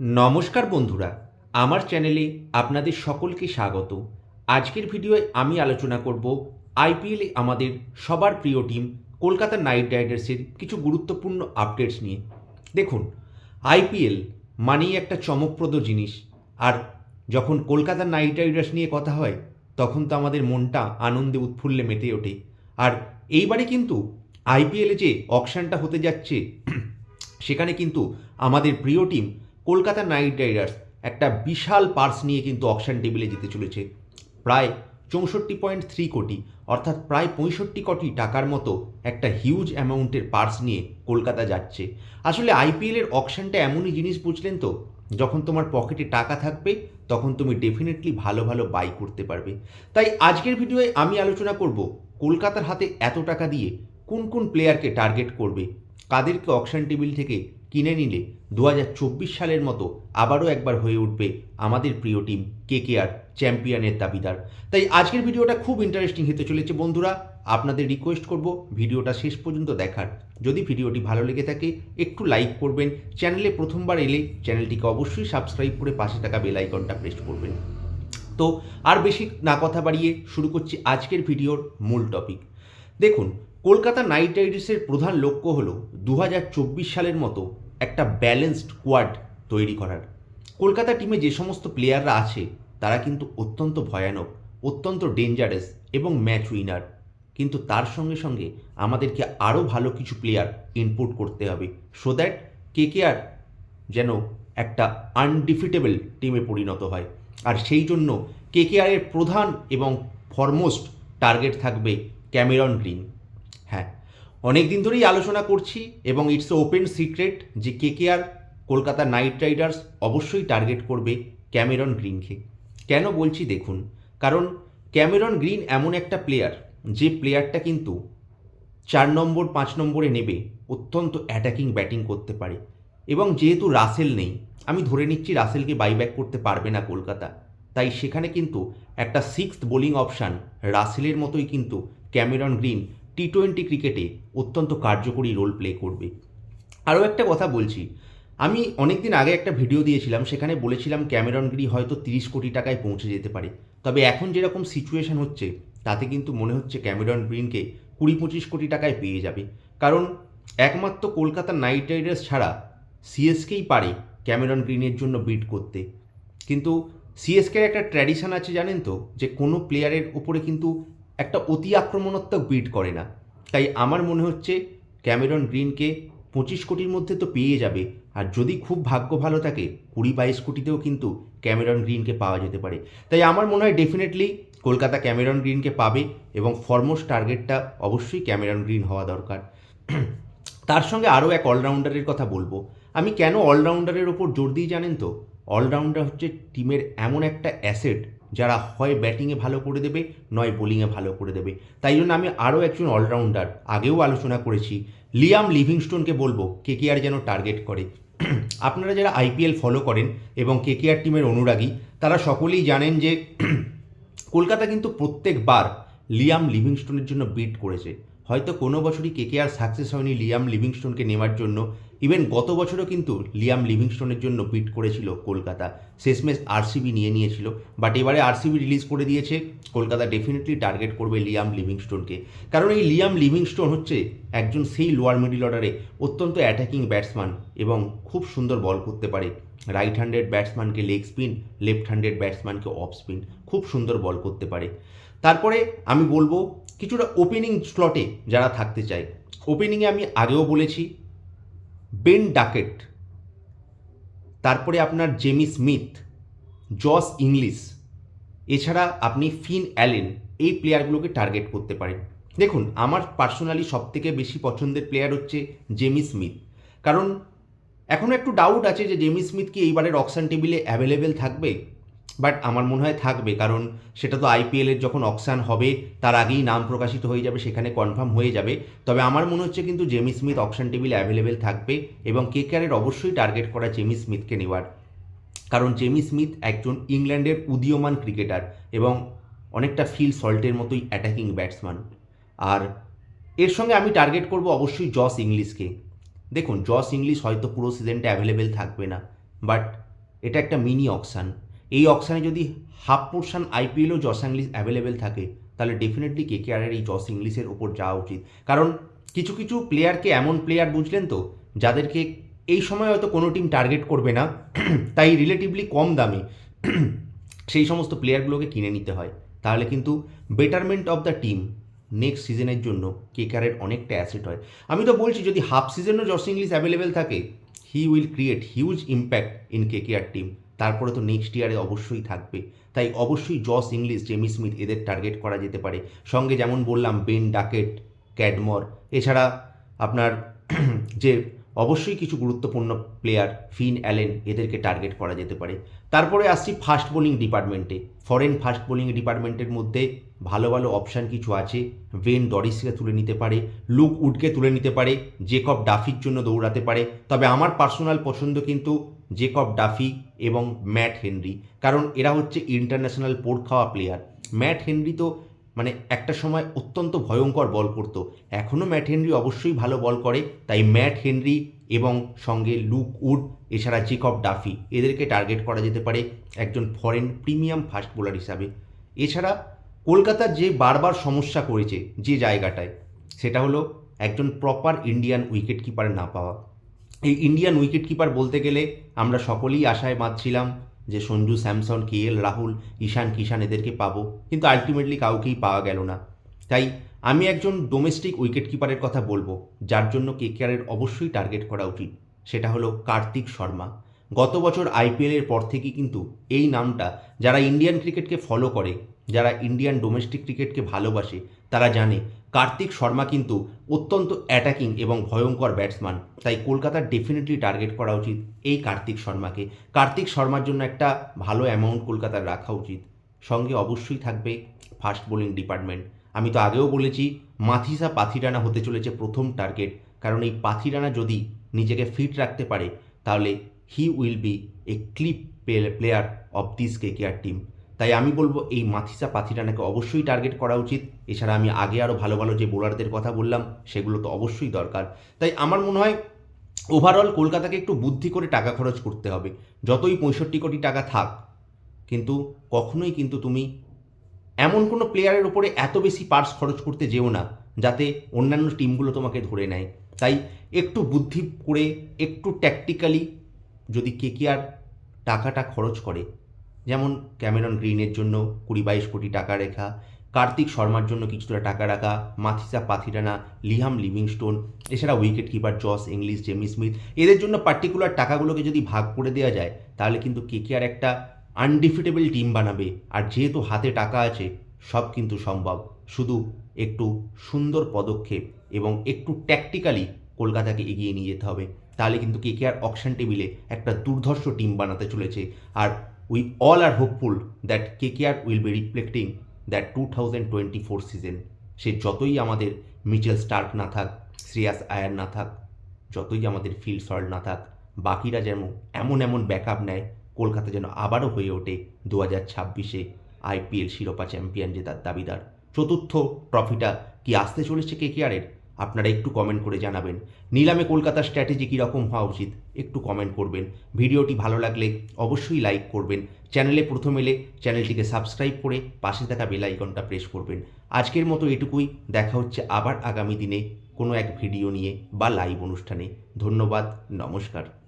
নমস্কার বন্ধুরা, আমার চ্যানেলে আপনাদের সকলকে স্বাগত। আজকের ভিডিওয়ে আমি আলোচনা করব আইপিএলে আমাদের সবার প্রিয় টিম কলকাতা নাইট রাইডার্সের কিছু গুরুত্বপূর্ণ আপডেটস নিয়ে। দেখুন, আইপিএল মানেই একটা চমকপ্রদ জিনিস। আর যখন কলকাতা নাইট রাইডার্স নিয়ে কথা হয়, তখন তো আমাদের মনটা আনন্দে উৎফুল্লে মেতে ওঠে। আর এইবারে কিন্তু আইপিএলে যে অকশানটা হতে যাচ্ছে, সেখানে কিন্তু আমাদের প্রিয় টিম কলকাতা নাইট রাইডার্স একটা বিশাল পার্স নিয়ে কিন্তু অকশন টেবিলে যেতে চলেছে। প্রায় চৌষট্টি পয়েন্ট থ্রি কোটি, অর্থাৎ প্রায় পঁয়ষট্টি কোটি টাকার মতো একটা হিউজ অ্যামাউন্টের পার্স নিয়ে কলকাতা যাচ্ছে। আসলে আইপিএলের অকশনটা এমনই জিনিস বুঝলেন তো, যখন তোমার পকেটে টাকা থাকবে, তখন তুমি ডেফিনেটলি ভালো ভালো বাই করতে পারবে। তাই আজকের ভিডিওয়ে আমি আলোচনা করব কলকাতার হাতে এত টাকা দিয়ে কোন কোন প্লেয়ারকে টার্গেট করবে, কাদেরকে অকশন টেবিল থেকে কিনে নিলে দু হাজার চব্বিশ সালের মতো আবারও একবার হয়ে উঠবে আমাদের প্রিয় টিম কেকেআর চ্যাম্পিয়নের দাবিদার। তাই আজকের ভিডিওটা খুব ইন্টারেস্টিং হতে চলেছে বন্ধুরা। আপনাদের রিকোয়েস্ট করব ভিডিওটা শেষ পর্যন্ত দেখার। যদি ভিডিওটি ভালো লেগে থাকে, একটু লাইক করবেন। চ্যানেলে প্রথমবার এলে চ্যানেলটিকে অবশ্যই সাবস্ক্রাইব করে পাশে থাকা বেল আইকনটা প্রেস করবেন। তো আর বেশি না কথা বাড়িয়ে শুরু করছি আজকের ভিডিওর মূল টপিক দেখুন, কলকাতা নাইট রাইডার্সের প্রধান লক্ষ্য হল দু হাজার চব্বিশ সালের মতো একটা ব্যালেন্সড কোয়াড তৈরি করার। কলকাতা টিমে যে সমস্ত প্লেয়াররা আছে, তারা কিন্তু অত্যন্ত ভয়ানক, অত্যন্ত ডেঞ্জারাস এবং ম্যাচ উইনার কিন্তু তার সঙ্গে সঙ্গে আমাদেরকে আরও ভালো কিছু প্লেয়ার ইনপুট করতে হবে সো দ্যাট কেকেআর যেন একটা আনডিফিটেবল টিমে পরিণত হয়। আর সেই জন্য কে কে কেকেআরের প্রধান এবং ফরমোস্ট টার্গেট থাকবে ক্যামেরন গ্রিন হ্যাঁ অনেক দিন ধরেই আলোচনা করছি এবং ইটস ওপেন সিক্রেট যে কেকেআর কলকাতা নাইট রাইডার্স অবশ্যই টার্গেট করবে ক্যামেরন গ্রিনকে কেন বলছি দেখুন, কারণ ক্যামেরন গ্রিন এমন একটা প্লেয়ার যে প্লেয়ারটা কিন্তু চার নম্বর, পাঁচ নম্বরে নেবে, অত্যন্ত অ্যাটাকিং ব্যাটিং করতে পারে। এবং যেহেতু রাসেল নেই, আমি ধরে নিচ্ছি রাসেলকে বাইব্যাক করতে পারবে না কলকাতা। তাই সেখানে কিন্তু একটা সিক্সথ বোলিং অপশান রাসেলের মতোই কিন্তু ক্যামেরন গ্রিন টি টোয়েন্টি ক্রিকেটে অত্যন্ত কার্যকরী রোল প্লে করবে। আরও একটা কথা বলছি। আমি অনেক দিন আগে একটা ভিডিও দিয়েছিলাম, সেখানে বলেছিলাম ক্যামেরন গ্রি হয়তো তিরিশ কোটি টাকায় পৌঁছে যেতে পারে। তবে এখন যেরকম সিচুয়েশন হচ্ছে, তাতে কিন্তু মনে হচ্ছে ক্যামেরন গ্রিনকে কুড়ি পঁচিশ কোটি টাকায় পেয়ে যাবে। কারণ একমাত্র কলকাতা নাইট রাইডার্স ছাড়া সিএসকেই পারে ক্যামেরন গ্রিনের জন্য বিট করতে। কিন্তু সিএসকের একটা ট্র্যাডিশন আছে জানেন তো, যে কোনো প্লেয়ারের উপরে কিন্তু একটা অতি আক্রমণাত্মক বিট করে না। তাই আমার মনে হচ্ছে ক্যামেরন গ্রিনকে পঁচিশ কোটির মধ্যে তো পেয়ে যাবে। আর যদি খুব ভাগ্য ভালো থাকে, কুড়ি বাইশ কোটিতেও কিন্তু ক্যামেরন গ্রিনকে পাওয়া যেতে পারে। তাই আমার মনে হয় ডেফিনেটলি কলকাতা ক্যামেরন গ্রিনকে পাবে এবং ফরমোস্ট টার্গেটটা অবশ্যই ক্যামেরন গ্রিন হওয়া দরকার। তার সঙ্গে আরও এক অলরাউন্ডারের কথা বলব। আমি কেন অলরাউন্ডারের ওপর জোর দিই জানেন তো? অলরাউন্ডার হচ্ছে টিমের এমন একটা অ্যাসেট যারা হয় ব্যাটিংয়ে ভালো করে দেবে, নয় বোলিংয়ে ভালো করে দেবে। তাই জন্য আমি আরও একজন অলরাউন্ডার আগেও আলোচনা করেছি। লিয়াম লিভিংস্টোনকে বলব কেকেআর যেন টার্গেট করে। আপনারা যারা আইপিএল ফলো করেন এবং কে কেকেআর টিমের অনুরাগী, তারা সকলেই জানেন যে কলকাতা কিন্তু প্রত্যেকবার লিয়াম লিভিংস্টোনের জন্য বিট করেছে। হয়তো কোনো বছরই কেকেআর সাকসেস হয়নি লিয়াম লিভিংস্টোনকে নেওয়ার জন্য। ইভেন গত বছরও কিন্তু লিয়াম লিভিংস্টোনের জন্য বিট করেছিল কলকাতা। শেষমেশ আরসিবি নিয়ে নিয়েছিল। বাট এবারে আরসিবি রিলিজ করে দিয়েছে। কলকাতা ডেফিনেটলি টার্গেট করবে লিয়াম লিভিংস্টোনকে। কারণ এই লিয়াম লিভিংস্টোন হচ্ছে একজন সেই লোয়ার মিডিল অর্ডারে অত্যন্ত অ্যাটাকিং ব্যাটসম্যান এবং খুব সুন্দর বল করতে পারে। রাইট হ্যান্ডেড ব্যাটসম্যানকে লেগ স্পিন, লেফট হ্যান্ডেড ব্যাটসম্যানকে অফ স্পিন, খুব সুন্দর বল করতে পারে। তারপরে আমি বলব কিছুটা ওপেনিং স্লটে যারা থাকতে চায়। ওপেনিংয়ে আমি আগেও বলেছি বেন ডাকেট তারপরে আপনার জেমি স্মিথ জস ইংলিশ এছাড়া আপনি ফিন অ্যালেন এই প্লেয়ারগুলোকে টার্গেট করতে পারেন। দেখুন, আমার পার্সোনালি সবথেকে বেশি পছন্দের প্লেয়ার হচ্ছে জেমি স্মিথ কারণ এখনও একটু ডাউট আছে যে জেমি স্মিথ কি এইবারের অকশান টেবিলে অ্যাভেলেবেল থাকবে? বাট আমার মনে হয় থাকবে, কারণ সেটা তো আইপিএলের যখন অকশান হবে, তার আগেই নাম প্রকাশিত হয়ে যাবে, সেখানে কনফার্ম হয়ে যাবে। তবে আমার মনে হচ্ছে কিন্তু Jamie Smith auction table available থাকবে এবং কে কেকেআরের অবশ্যই টার্গেট করা জেমি স্মিথকে নেওয়ার। কারণ জেমি স্মিথ একজন ইংল্যান্ডের উদীয়মান ক্রিকেটার এবং অনেকটা ফিল সল্টের মতোই অ্যাটাকিং ব্যাটসম্যান আর এর সঙ্গে আমি টার্গেট করব অবশ্যই জস ইংলিশকে দেখুন জস ইংলিশ হয়তো পুরো সিজনটা অ্যাভেলেবেল থাকবে না বাট এটা একটা মিনি অকশান এই অকশানে যদি হাফ পোর্শন আইপিএলও জস ইংলিশ অ্যাভেলেবেল থাকে, তাহলে ডেফিনেটলি কে কেআরের এই জস ইংলিশের ওপর যাওয়া উচিত। কারণ কিছু কিছু প্লেয়ারকে এমন প্লেয়ার বুঝলেন তো, যাদেরকে এই সময় হয়তো কোনো টিম টার্গেট করবে না, তাই রিলেটিভলি কম দামে, সেই সমস্ত প্লেয়ারগুলোকে কিনে নিতে হয়। তাহলে কিন্তু betterment of the team next সিজনের জন্য কে কেকারের অনেকটা অ্যাসেট হয়। আমি তো বলছি, যদি হাফ সিজনও জস ইংলিশ অ্যাভেলেবেল থাকে he will create huge impact in K KKR team তারপরে তো নেক্সট ইয়ারে অবশ্যই থাকবে। তাই অবশ্যই জস ইংলিশ জেমি স্মিথ এদের টার্গেট করা যেতে পারে। সঙ্গে যেমন বললাম বেন ডাকেট ক্যাডমর এছাড়া আপনার যে অবশ্যই কিছু গুরুত্বপূর্ণ প্লেয়ার ফিন অ্যালেন এদেরকে টার্গেট করা যেতে পারে। তারপরে আসছি ফাস্ট বোলিং ডিপার্টমেন্টে ফরেন ফাস্ট বোলিং ডিপার্টমেন্টের মধ্যে ভালো ভালো অপশান কিছু আছে। ভেন ডরিসকে তুলে নিতে পারে লুক উডকে তুলে নিতে পারে জেকব ডাফির জন্য দৌড়াতে পারে। তবে আমার পার্সোনাল পছন্দ কিন্তু জেকব ডাফি এবং ম্যাট হেনরি কারণ এরা হচ্ছে ইন্টারন্যাশনাল পোর্ট খাওয়া প্লেয়ার ম্যাট হেনরি তো মানে একটা সময় অত্যন্ত ভয়ঙ্কর বল করতো। এখনও ম্যাট হেনরি অবশ্যই ভালো বল করে, তাই ম্যাট হেনরি এবং সঙ্গে লুক উড এছাড়া জেকব ডাফি এদেরকে টার্গেট করা যেতে পারে একজন ফরেন প্রিমিয়াম ফাস্ট বোলার হিসাবে। এছাড়া কলকাতার যে বারবার সমস্যা করেছে যে জায়গাটায়, সেটা হলো একজন প্রপার ইন্ডিয়ান উইকেট কিপার না পাওয়া। এই ইন্ডিয়ান উইকেট কিপার বলতে গেলে আমরা সকলেই আশায় বাঁধছিলাম যে সঞ্জু স্যামসন, কে এল রাহুল, ঈশান কিষান এদেরকে পাবো, কিন্তু আলটিমেটলি কাউকেই পাওয়া গেল না। তাই আমি একজন ডোমেস্টিক উইকেট কিপারের কথা বলব, যার জন্য কেকেআরের অবশ্যই টার্গেট করা উচিত, সেটা হলো কার্তিক শর্মা। গত বছর আইপিএলের পর থেকেই কিন্তু এই নামটা যারা ইন্ডিয়ান ক্রিকেটকে ফলো করে, যারা ইন্ডিয়ান ডোমেস্টিক ক্রিকেটকে ভালোবাসে, তারা জানে কার্তিক শর্মা কিন্তু অত্যন্ত অ্যাটাকিং এবং ভয়ঙ্কর ব্যাটসম্যান তাই কলকাতার ডেফিনেটলি টার্গেট করা উচিত এই কার্তিক শর্মাকে। কার্তিক শর্মার জন্য একটা ভালো অ্যামাউন্ট কলকাতার রাখা উচিত। সঙ্গে অবশ্যই থাকবে ফাস্ট বোলিং ডিপার্টমেন্ট আমি তো আগেও বলেছি, মাথিসা পাথিরানা হতে চলেছে প্রথম টার্গেট কারণ এই পাথিরানা যদি নিজেকে ফিট রাখতে পারে, তাহলে he will be a clip player of this KKR team তাই আমি বলব, এই মাথিসা পাথিরানাকে অবশ্যই টার্গেট করা উচিত। এছাড়া আমি আগে আরও ভালো ভালো যে বোলারদের কথা বললাম, সেগুলো তো অবশ্যই দরকার। তাই আমার মনে হয় ওভারঅল কলকাতাকে একটু বুদ্ধি করে টাকা খরচ করতে হবে। যতই পঁয়ষট্টি কোটি টাকা থাক, কিন্তু কখনোই কিন্তু তুমি এমন কোনো প্লেয়ারের ওপরে এত বেশি পার্স খরচ করতে যেও না, যাতে অন্যান্য টিমগুলো তোমাকে ধরে নেয়। তাই একটু বুদ্ধি করে, একটু ট্যাকটিক্যালি যদি কেকেআর টাকাটা খরচ করে, যেমন ক্যামেরন গ্রিনের জন্য কুড়ি বাইশ কোটি টাকা রেখা, কার্তিক শর্মার জন্য কিছুটা টাকা রাখা, মাথিসা পাথিরানা, লিহাম লিভিংস্টোন, এছাড়া wicket keeper Josh Inglis Jamie Smith, এদের জন্য পার্টিকুলার টাকাগুলোকে যদি ভাগ করে দেওয়া যায়, তাহলে কিন্তু কেকেআর একটা আনডিফিটেবল টিম বানাবে, আর যেহেতু হাতে টাকা আছে, সব কিন্তু সম্ভব। শুধু একটু সুন্দর পদক্ষেপ এবং একটু ট্যাকটিক্যালি কলকাতাকে এগিয়ে নিয়ে যেতে হবে। তাহলে কিন্তু কেকেআর অকশন টেবিলে একটা দুর্ধর্ষ টিম বানাতে চলেছে। আর we all are hopeful that K KKR will be reflecting that two thousand twenty four season. সে যতই আমাদের মিচেল স্টার্ক না থাক, শ্রেয়াস আয়ার না থাক, যতই আমাদের ফিল্ড সল্ট না থাক, বাকিরা যেমন এমন এমন ব্যাকআপ নেয়, কলকাতা যেন আবারও হয়ে ওঠে দু হাজার ছাব্বিশে আইপিএল শিরোপা চ্যাম্পিয়ন জেতার দাবিদার। চতুর্থ ট্রফিটা কি আসতে চলেছে কে কেকেআরের আপনারা একটু কমেন্ট করে জানাবেন। নিলামে কলকাতার স্ট্র্যাটেজি কীরকম হওয়া উচিত, একটু কমেন্ট করবেন। ভিডিওটি ভালো লাগলে অবশ্যই লাইক করবেন। চ্যানেলে প্রথম এলে চ্যানেলটিকে সাবস্ক্রাইব করে পাশে থাকা বেল আইকনটা প্রেস করবেন। আজকের মতো এটুকুই, দেখা হচ্ছে আবার আগামী দিনে কোনো এক ভিডিও নিয়ে বা লাইভ অনুষ্ঠানে। ধন্যবাদ, নমস্কার।